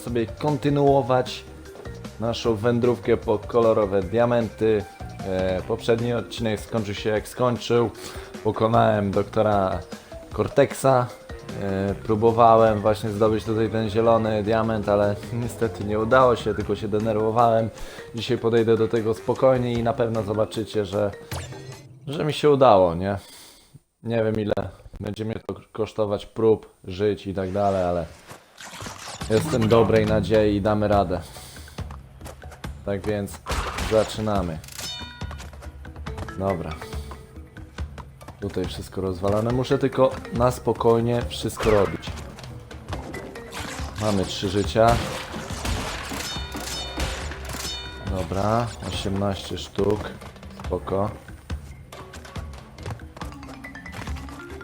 sobie kontynuować naszą wędrówkę po kolorowe diamenty. E, poprzedni odcinek skończył się jak skończył. Pokonałem doktora Cortexa. E, próbowałem właśnie zdobyć tutaj ten zielony diament, ale niestety nie udało się, tylko się denerwowałem. Dzisiaj podejdę do tego spokojnie i na pewno zobaczycie, że, że mi się udało, nie? Nie wiem ile będzie mnie to kosztować prób, żyć i tak dalej, ale jestem dobrej nadziei i damy radę. Tak więc zaczynamy. Dobra. Tutaj wszystko rozwalone. Muszę tylko na spokojnie wszystko robić. Mamy trzy życia. Dobra, 18 sztuk. Spoko.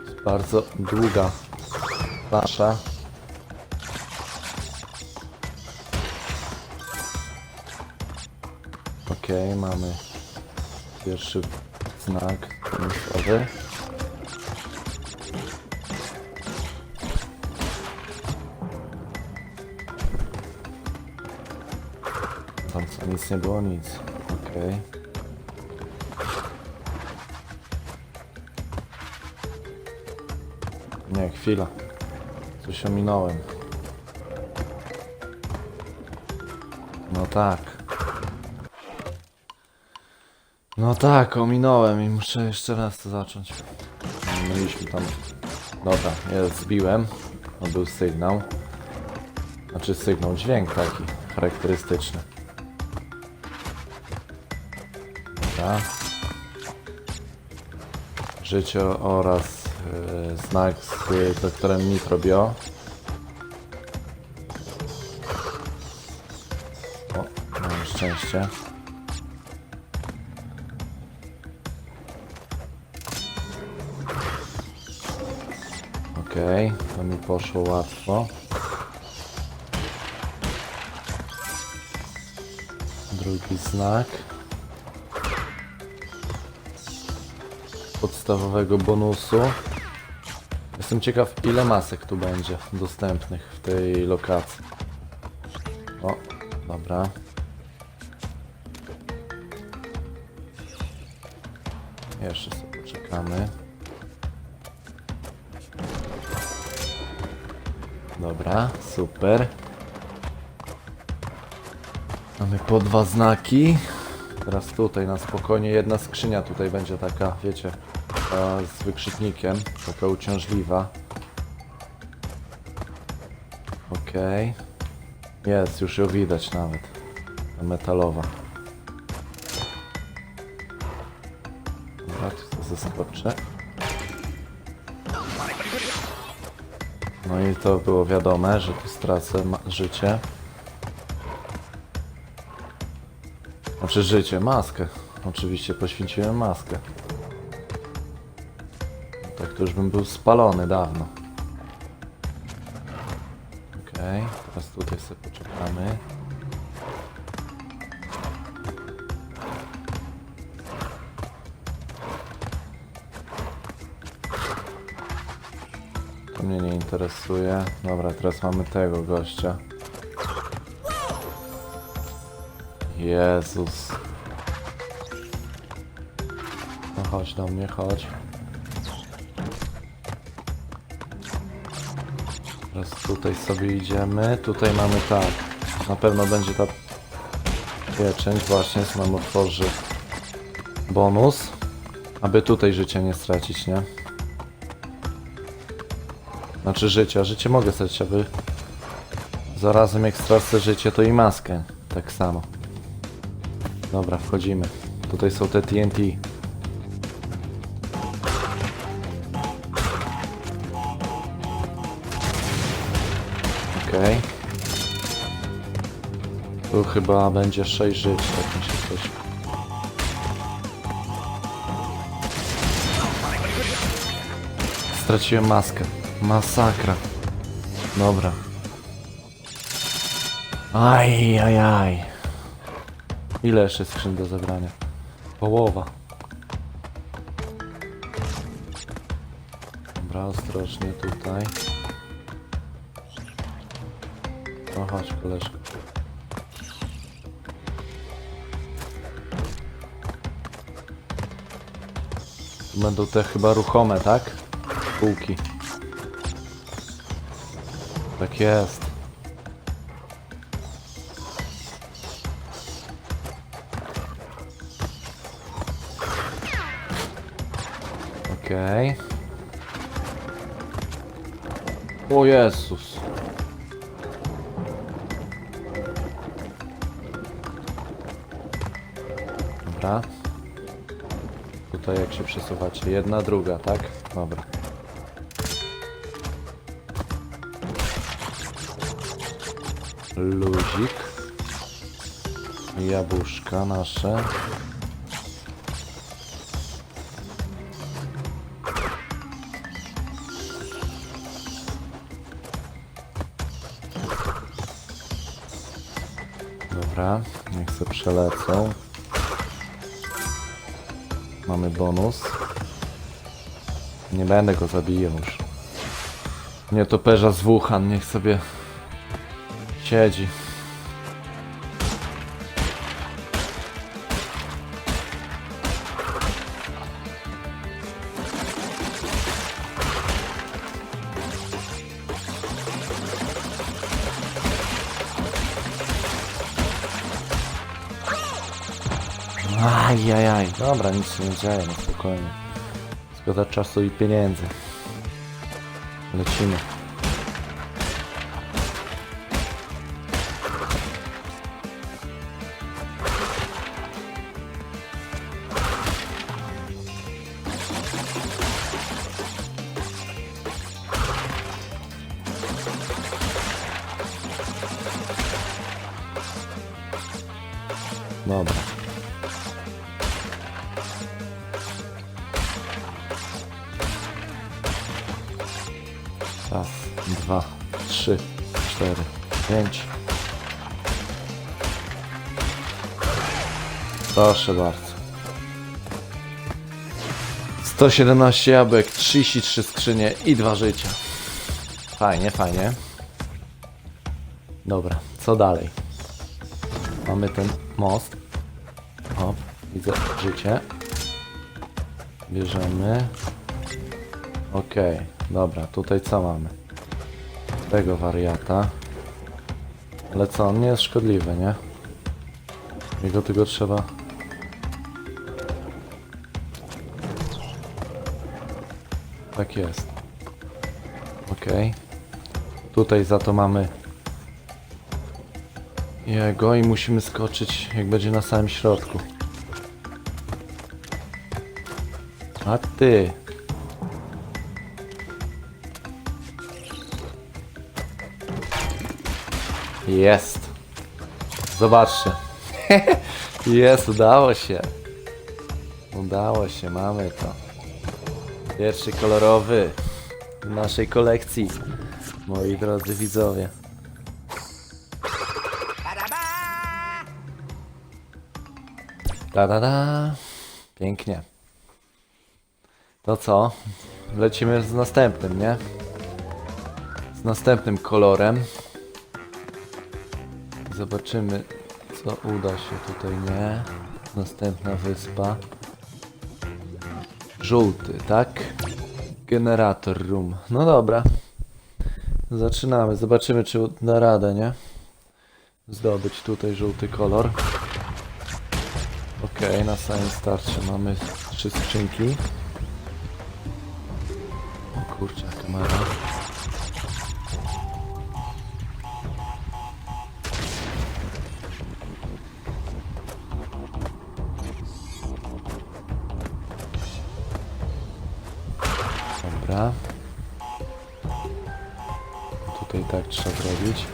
Jest bardzo długa plansza. Okej, mamy pierwszy znak minusowy. Tam co, nic nie było, nic. Okej. Nie, chwila. Coś ominąłem. No tak. No tak, ominąłem i muszę jeszcze raz to zacząć. Mieliśmy tam... Dobra, ja zbiłem. To był sygnał. Znaczy sygnał, dźwięk taki charakterystyczny. Dobra. Życie oraz e, znak z e, doktorem Nitrobio. O, mam szczęście. Okej, to mi poszło łatwo. Drugi znak. Podstawowego bonusu. Jestem ciekaw ile masek tu będzie dostępnych w tej lokacji. O, dobra. Jeszcze sobie poczekamy. Dobra, super. Mamy po dwa znaki. Teraz tutaj na spokojnie jedna skrzynia tutaj będzie taka, wiecie, z wykrzyknikiem, taka uciążliwa. Okej. Jest, już ją widać nawet. Ta Metalowa. Dobra, tu zaskoczę. No i to było wiadome, że tu stracę życie. Znaczy życie, maskę. Oczywiście poświęciłem maskę. Tak to już bym był spalony dawno. Okej, teraz tutaj sobie poczekamy. To mnie nie interesuje. Dobra, teraz mamy tego gościa. Jezus. No chodź do mnie, chodź. Teraz tutaj sobie idziemy. Tutaj mamy tak. Na pewno będzie ta pieczęć właśnie, nam otworzy bonus. Aby tutaj życie nie stracić, nie? Znaczy życia. Życie mogę stracić, aby zarazem jak stracę życie, to i maskę. Tak samo. Dobra, wchodzimy. Tutaj są te TNT. Okej. Tu chyba będzie 6 żyć, tak mi się coś. Straciłem maskę. Masakra. Dobra. Aj, aj, aj. Ile jeszcze skrzyń do zabrania? Połowa. Dobra, ostrożnie tutaj. No chodź, koleżko. Będą te chyba ruchome, tak? Półki. Tak jest. Okej. O Jezus. Dobra. Tutaj jak się przesuwacie? Jedna, druga, tak? Dobra. Luzik. Jabłuszka nasze. Dobra, niech se przelecą. Mamy bonus. Nie będę go zabijał już. Nie toperza z Wuhan, niech sobie siedzi. Ajajaj, dobra, nic się nie dzieje, no spokojnie. Zgoda czasu i pieniędzy. Lecimy. Raz, dwa, trzy, cztery, pięć. Proszę bardzo. 117 jabłek, 33 skrzynie i dwa życia. Fajnie, fajnie. Dobra, co dalej? Mamy ten most. O, widzę życie. Bierzemy. Okej, dobra, tutaj co mamy? Tego wariata. Ale co, on nie jest szkodliwy, nie? Jego tylko trzeba... Tak jest. Okej. Tutaj za to mamy jego i musimy skoczyć, jak będzie na samym środku. A ty! Jest. Zobaczcie. Jest, udało się. Udało się, mamy to. Pierwszy kolorowy w naszej kolekcji. Moi drodzy widzowie. Da da da. Pięknie. To co? Lecimy z następnym, nie? Z następnym kolorem. Zobaczymy, co uda się tutaj, nie? Następna wyspa. Żółty, tak? Generator room. No dobra. Zaczynamy. Zobaczymy, czy da radę, nie? Zdobyć tutaj żółty kolor. Okej, na samym starcie mamy trzy skrzynki. Dobra. Tutaj tak trzeba zrobić.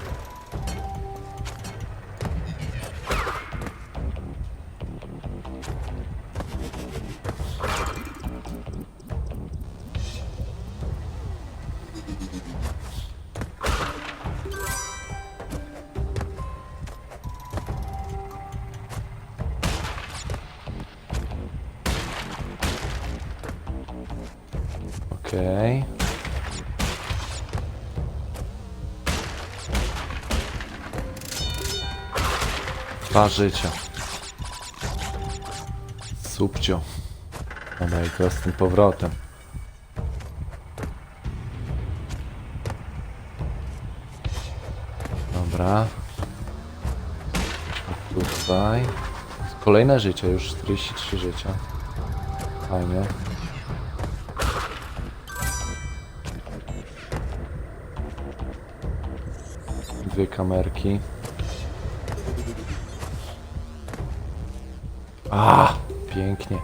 Okej. Dwa życia. Subcio. Dobra, i teraz z tym powrotem. Dobra. Tutaj. Kolejne życie, już 43 życia. Fajnie. Dwie kamerki. A, pięknie.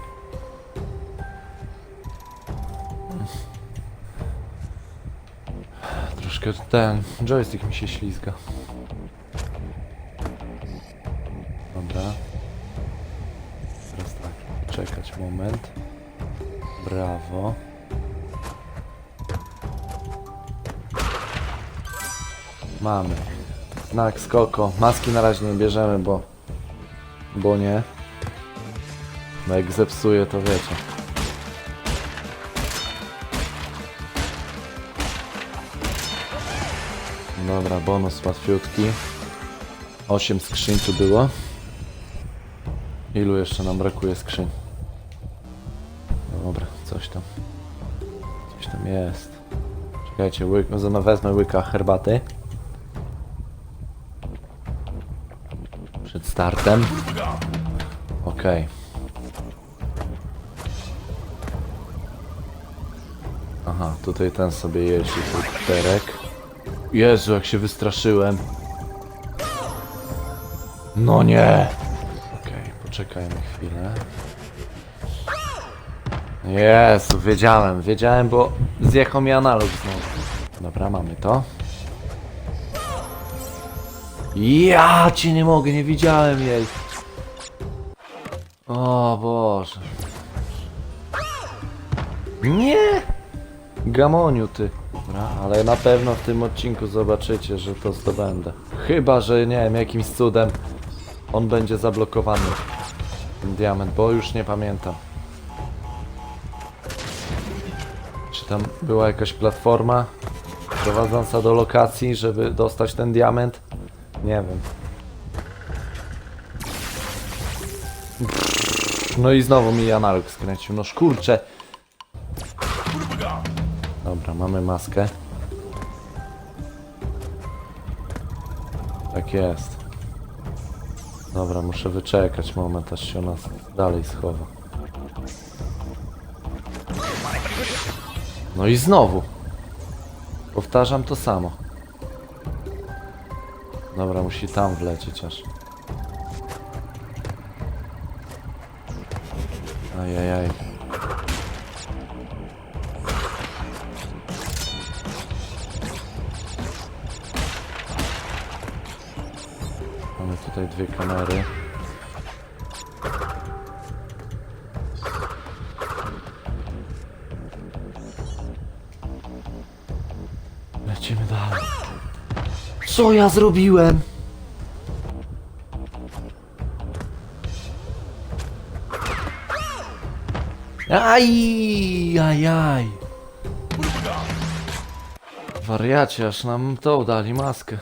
Troszkę ten joystick mi się ślizga. Dobra. Teraz tak, czekać moment. Brawo. Mamy. Znak skoko. Maski na razie nie bierzemy, bo... Bo nie. No jak zepsuje, to wiecie. Dobra, bonus łatwiutki. 8 skrzyń tu było. Ilu jeszcze nam brakuje skrzyń? Dobra, coś tam. Coś tam jest. Czekajcie, łyk, no, wezmę łyka herbaty. Startem. Okej. Aha, tutaj ten sobie jeździ, ten czterek. Jezu, jak się wystraszyłem. No nie! Okej, poczekajmy chwilę. Jezu, wiedziałem, wiedziałem, bo zjechał mi analog znowu. Dobra, mamy to. Ja cię nie mogę, nie widziałem jej. O Boże. Nie! Gamoniu ty. Dobra, ale na pewno w tym odcinku zobaczycie, że to zdobędę. Chyba, że nie wiem, jakimś cudem on będzie zablokowany. Ten diament, bo już nie pamiętam. Czy tam była jakaś platforma prowadząca do lokacji, żeby dostać ten diament? Nie wiem. No i znowu mi analog skręcił. No szkurcze. Dobra, mamy maskę. Tak jest. Dobra, muszę wyczekać moment, aż się ona dalej schowa. No i znowu. Powtarzam to samo. Dobra, musi tam wlecieć aż. Ajajaj. Mamy tutaj dwie kamery. Co ja zrobiłem? Aj, aj, aj. Wariacie, aż nam to dali maskę.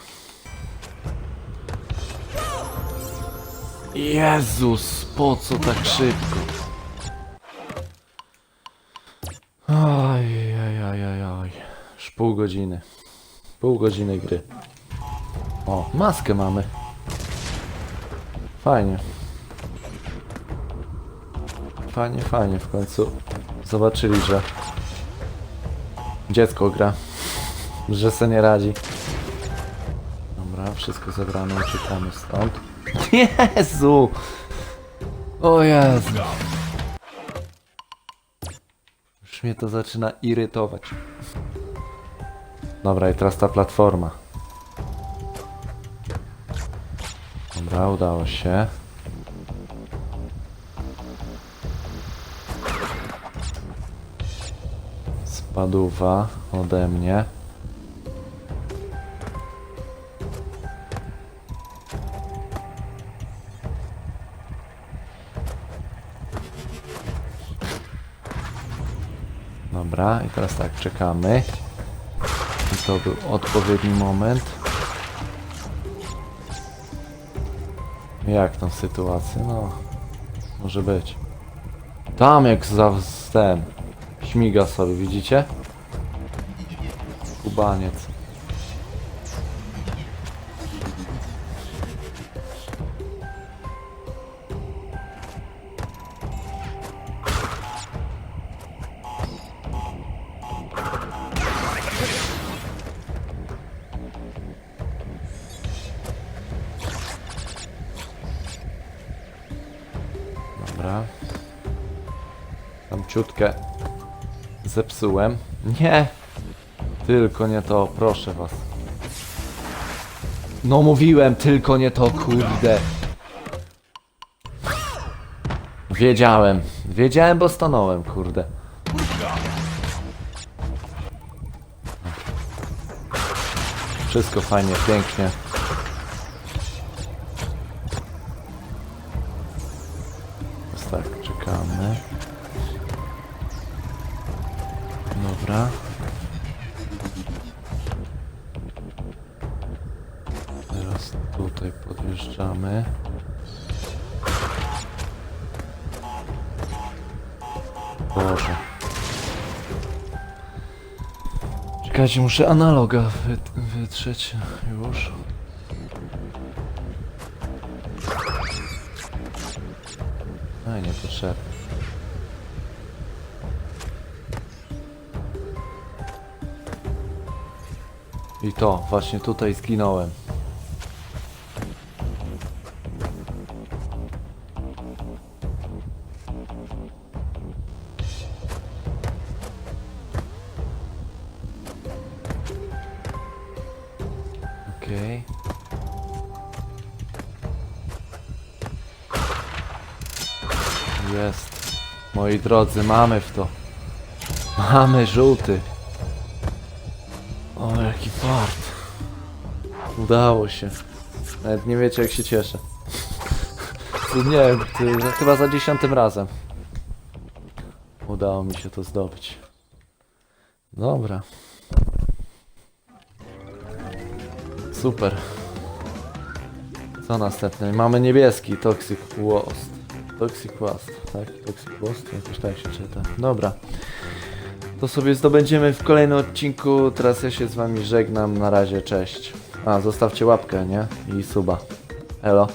Jezus, po co tak szybko? Aj, aj, aj, aj, aj. Już pół godziny. Pół godziny gry. O, maskę mamy. Fajnie. Fajnie, fajnie w końcu. Zobaczyli, że dziecko gra. Że se nie radzi. Dobra, wszystko zebrane, uciekamy stąd. Jezu! O Jezu! Już mnie to zaczyna irytować. Dobra, i teraz ta platforma. Dobra, udało się. Spaduwa ode mnie. Dobra, i teraz tak, czekamy. I to był odpowiedni moment. Jak tą sytuację? No, może być. Tam jak za ten śmiga sobie, widzicie? Kubaniec. Dobra. Tam ciutkę zepsułem. Nie! Tylko nie to, proszę was. No mówiłem, tylko nie to, kurde. Wiedziałem. Wiedziałem, bo stanąłem, kurde. Wszystko fajnie, pięknie. Dobra. Teraz tutaj podjeżdżamy. Boże. Czekajcie, muszę analoga wy, wytrzeć już. Ej, niepotrzebne. I to, właśnie tutaj zginąłem. Okej. Jest. Moi drodzy, mamy w to. Mamy żółty. Udało się. Nawet nie wiecie jak się cieszę. Nie wiem, ty, za- chyba za dziesiątym razem. Udało mi się to zdobyć. Dobra. Super. Co następne? Mamy niebieski Toxic Wasp. Toxic Wasp, tak? Toxic Wasp? Jakoś tak się czyta. Dobra. To sobie zdobędziemy w kolejnym odcinku. Teraz ja się z wami żegnam. Na razie, cześć. A, zostawcie łapkę, nie? I suba. Elo.